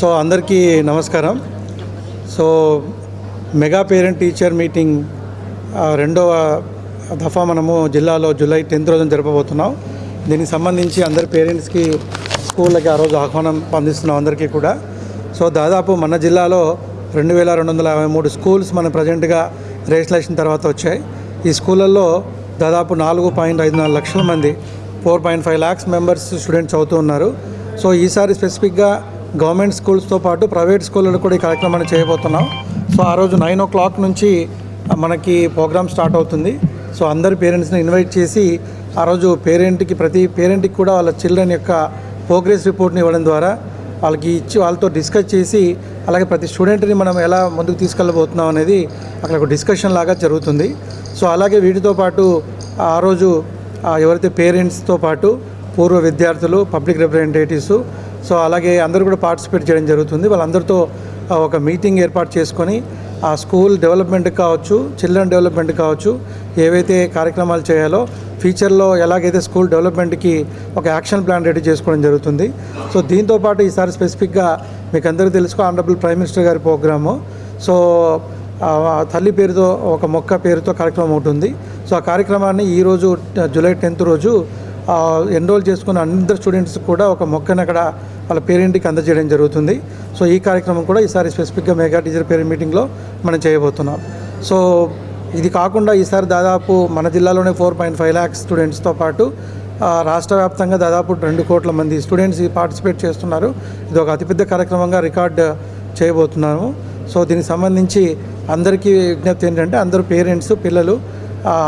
So అందరికీ నమస్కారం. So mega parent teacher meeting రెండవ దఫా మనము జిల్లాలో జూలై టెన్త్ రోజున జరపబోతున్నాం. దీనికి సంబంధించి అందరి పేరెంట్స్కి స్కూళ్ళకి ఆ రోజు ఆహ్వానం అందిస్తున్నాం అందరికీ కూడా. సో దాదాపు మన జిల్లాలో రెండు వేల రెండు వందల యాభై మూడు స్కూల్స్ మన ప్రజెంట్గా రిజిస్ట్రేషన్ తర్వాత వచ్చాయి. ఈ స్కూళ్ళల్లో దాదాపు నాలుగు పాయింట్ ఐదు నాలుగు లక్షల మంది four point five lakhs members students అవుతూ ఉన్నారు. సో ఈసారి స్పెసిఫిక్గా గవర్నమెంట్ స్కూల్స్తో పాటు ప్రైవేట్ స్కూళ్ళలో కూడా ఈ కార్యక్రమాన్ని చేయబోతున్నాం. సో ఆ రోజు నైన్ ఓ క్లాక్ నుంచి మనకి ప్రోగ్రామ్ స్టార్ట్ అవుతుంది. సో అందరి పేరెంట్స్ని ఇన్వైట్ చేసి ఆ రోజు పేరెంట్కి ప్రతి పేరెంట్కి కూడా వాళ్ళ చిల్డ్రన్ యొక్క ప్రోగ్రెస్ రిపోర్ట్ని ఇవ్వడం ద్వారా వాళ్ళకి ఇచ్చి వాళ్ళతో డిస్కస్ చేసి అలాగే ప్రతి స్టూడెంట్ని మనం ఎలా ముందుకు తీసుకెళ్ళబోతున్నాం అనేది అక్కడ ఒక డిస్కషన్ లాగా జరుగుతుంది. సో అలాగే వీటితో పాటు ఆ రోజు ఎవరైతే పేరెంట్స్తో పాటు పూర్వ విద్యార్థులు పబ్లిక్ రిప్రజెంటేటివ్స్ సో అలాగే అందరూ కూడా పార్టిసిపేట్ చేయడం జరుగుతుంది. వాళ్ళందరితో ఒక మీటింగ్ ఏర్పాటు చేసుకొని ఆ స్కూల్ డెవలప్మెంట్ కావచ్చు చిల్డ్రన్ డెవలప్మెంట్ కావచ్చు ఏవైతే కార్యక్రమాలు చేయాలో ఫ్యూచర్లో ఎలాగైతే స్కూల్ డెవలప్మెంట్కి ఒక యాక్షన్ ప్లాన్ రెడీ చేసుకోవడం జరుగుతుంది. సో దీంతో పాటు ఈసారి స్పెసిఫిక్గా మీకు అందరూ తెలుసుకో ఆనరబుల్ ప్రైమ్ మినిస్టర్ గారి ప్రోగ్రాము. సో తల్లి పేరుతో ఒక మొక్క పేరుతో కార్యక్రమం ఉంటుంది సో ఆ కార్యక్రమాన్ని ఈరోజు జూలై టెన్త్ రోజు ఎన్రోల్ చేసుకున్న అందరు స్టూడెంట్స్ కూడా ఒక మొక్కను అక్కడ వాళ్ళ పేరెంట్కి అందజేయడం జరుగుతుంది. సో ఈ కార్యక్రమం కూడా ఈసారి స్పెసిఫిక్గా మెగా టీచర్ పేరెంట్ మీటింగ్లో మనం చేయబోతున్నాం. సో ఇది కాకుండా ఈసారి దాదాపు మన జిల్లాలోనే ఫోర్ పాయింట్ ఫైవ్ ల్యాక్స్ స్టూడెంట్స్తో పాటు రాష్ట్ర వ్యాప్తంగా దాదాపు రెండు కోట్ల మంది స్టూడెంట్స్ పార్టిసిపేట్ చేస్తున్నారు. ఇది ఒక అతిపెద్ద కార్యక్రమంగా రికార్డ్ చేయబోతున్నాము. సో దీనికి సంబంధించి అందరికీ విజ్ఞప్తి ఏంటంటే అందరూ పేరెంట్స్ పిల్లలు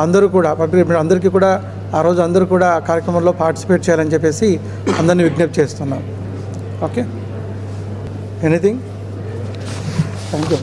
అందరూ కూడా పబ్లిక్ అందరికీ కూడా ఆ రోజు అందరూ కూడా ఆ కార్యక్రమంలో పార్టిసిపేట్ చేయాలని చెప్పేసి అందరినీ విజ్ఞప్తి చేస్తున్నాం. ఓకే? Anything thank you